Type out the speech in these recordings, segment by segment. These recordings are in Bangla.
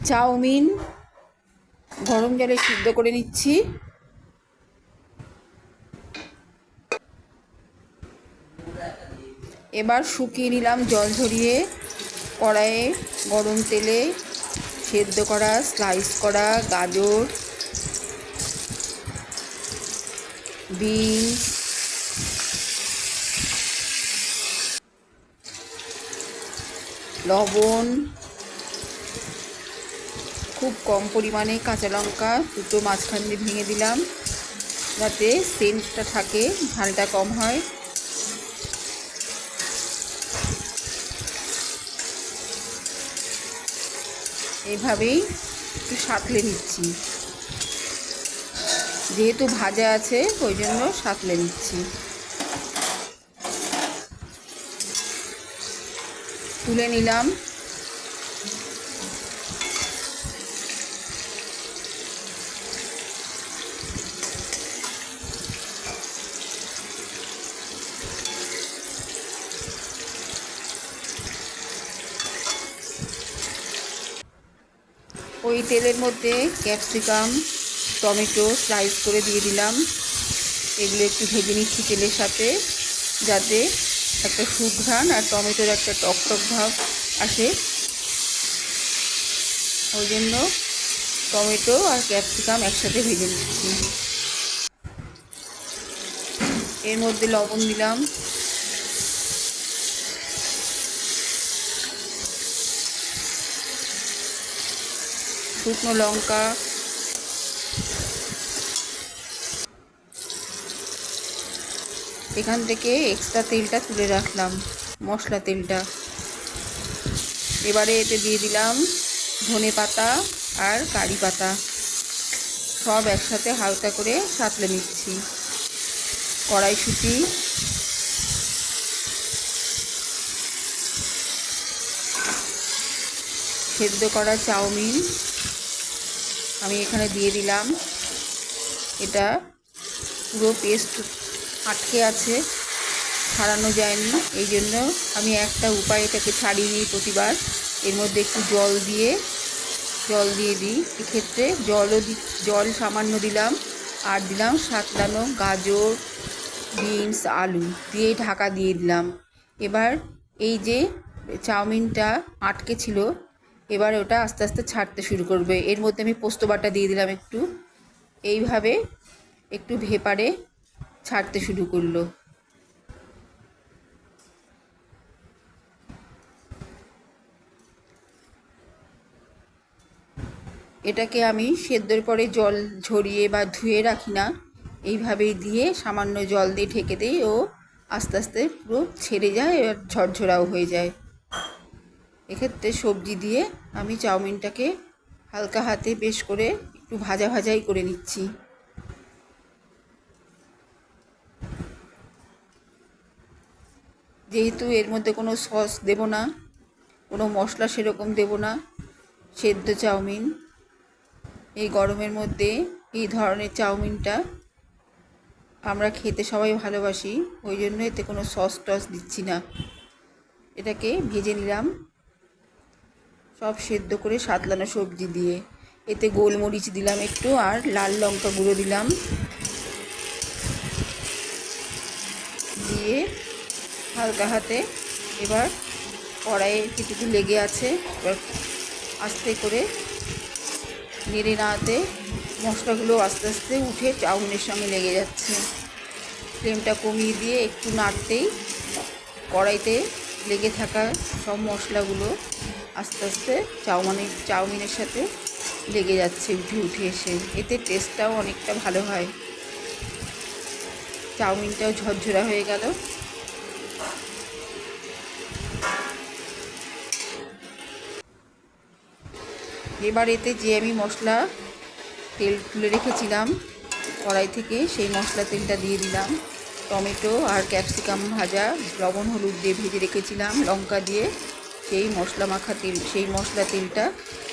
চাউমিন গরম জলে সিদ্ধ করে নিচ্ছি। এবার শুকিয়ে নিলাম জল ঝরিয়ে, কড়াইয়ে গরম তেলে সেদ্ধ করা, স্লাইস করা গাজর বিনস লবণ। খুব কম পরিমাণে কাঁচা লঙ্কা, দুটো মাঝখান দিয়ে ভেঙে দিলাম, যাতে সেন্টটা থাকে, ঝালটা কম হয়। এভাবেই একটু সাঁতলে নিচ্ছি। যেহেতু ভাজা আছে ওই জন্য সাঁতলে নিচ্ছি। তুলে নিলাম। ওই তেলের মধ্যে ক্যাপসিকাম টমেটো স্লাইস করে দিয়ে দিলাম। এগুলো একটু ভেজে নিচ্ছি তেলের সাথে, যাতে একটা সুঘ্রাণ আর টমেটোর একটা টক টক ভাব আসে। ওই জন্য টমেটো আর ক্যাপসিকাম একসাথে ভেজে নিচ্ছি। এর মধ্যে লবণ দিলাম। শুকনো লঙ্কা এখান থেকে এক্সট্রা তেলটা তুলে রাখলাম, মশলা তেলটা। এবারে এতে দিয়ে দিলাম ধনে পাতা আর কারি পাতা। সব একসাথে হালকা করে সাঁতলে নিচ্ছি। কড়াইশুঁটি। সেদ্ধ করা চাউমিন। আমি এখানে দিয়ে দিলাম। এটা পুরো পেস্ট আটকে আছে, ছাড়ানো যায়নি। এই জন্য আমি একটা উপায় এটাকে ছাড়িয়ে নিই প্রতিবার। এর মধ্যে একটু জল দিয়ে জল দিয়ে দিই। এক্ষেত্রে জলও দি, জল সামান্য দিলাম। আর দিলাম সাতলানো গাজর, বিনস, আলু দিয়ে ঢাকা দিয়ে দিলাম। এবার এই যে চাউমিনটা আটকে ছিল, এবার ওটা আস্তে আস্তে ছাড়তে শুরু করবে। এর মধ্যে আমি পোস্ত বাটা দিয়ে দিলাম একটু। এইভাবে একটু ভেপারে ছাড়তে শুরু করল। এটাকে আমি সেদ্ধর পরে জল ঝরিয়ে বা ধুয়ে রাখি না, এইভাবেই দিয়ে সামান্য জল দিয়ে ঢেকে দিই, ও আস্তে আস্তে পুরো ছেড়ে যায়, এবার ঝরঝরাও হয়ে যায়। এক্ষেত্রে সবজি দিয়ে আমি চাউমিনটাকে হালকা হাতে বেশ করে একটু ভাজা ভাজাই করে নিচ্ছি। যেহেতু এর মধ্যে কোনো সস দেব না, কোনো মশলা সেরকম দেব না, সেদ্ধ চাউমিন। এই গরমের মধ্যে এই ধরনের চাউমিনটা আমরা খেতে সবাই ভালোবাসি, ওই জন্য এতে কোনো সস টস দিচ্ছি না। এটাকে ভেজে নিলাম, সব সেদ্ধ করে সাতলানো সবজি দিয়ে। এতে গোলমরিচ দিলাম একটু আর লাল লঙ্কা গুঁড়ো দিলাম। দিয়ে হালকা হাতে এবার কড়াইয়ে কিছু লেগে আছে। এবার আস্তে করে নেড়ে নাড়াতে মশলাগুলো আস্তে আস্তে উঠে চাউমিনের সঙ্গে লেগে যাচ্ছে। ফ্লেমটা কমিয়ে দিয়ে একটু নাড়তেই কড়াইতে লেগে থাকা সব মশলাগুলো আস্তে আস্তে চাউমিনের চাউমিনের সাথে লেগে যাচ্ছে, উঠে উঠে এসে। এতে টেস্টটাও অনেকটা ভালো হয়। চাউমিনটাও ঝরঝরা হয়ে গেল। এবার এতে যে আমি মশলা তেল তুলে রেখেছিলাম, কড়াই থেকে সেই মশলা তেলটা দিয়ে দিলাম। টমেটো আর ক্যাপসিকাম ভাজা, লবণ, হলুদ দিয়ে ভেজে রেখেছিলাম, লঙ্কা দিয়ে সেই মশলা মাখা তেল, সেই মশলা তেলটা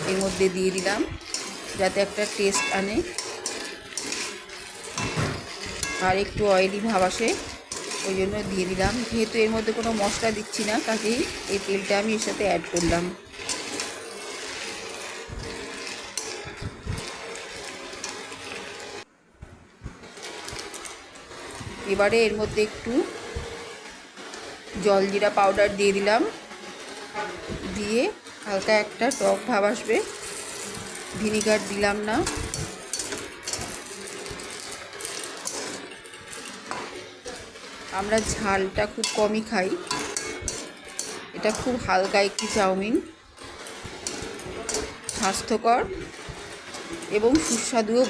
এর মধ্যে দিয়ে দিলাম, যাতে একটা টেস্ট আনে। আর একটু অয়েলি ভাব আসে, ওই জন্য দিয়ে দিলাম। যেহেতু এর মধ্যে কোনো মশলা দিচ্ছি না, কাজেই এই তেলটা আমি এর সাথে অ্যাড করলাম। এবারে এর মধ্যে একটু জলজিরা পাউডার দিয়ে দিলাম। দিয়ে হালকা একটা টক ভাব আসবে। ভিনিগার দিলাম না। আমরা ঝালটা খুব কমই খাই। এটা খুব হালকা একটি চাউমিন। স্বাস্থ্যকর এবং সুস্বাদুও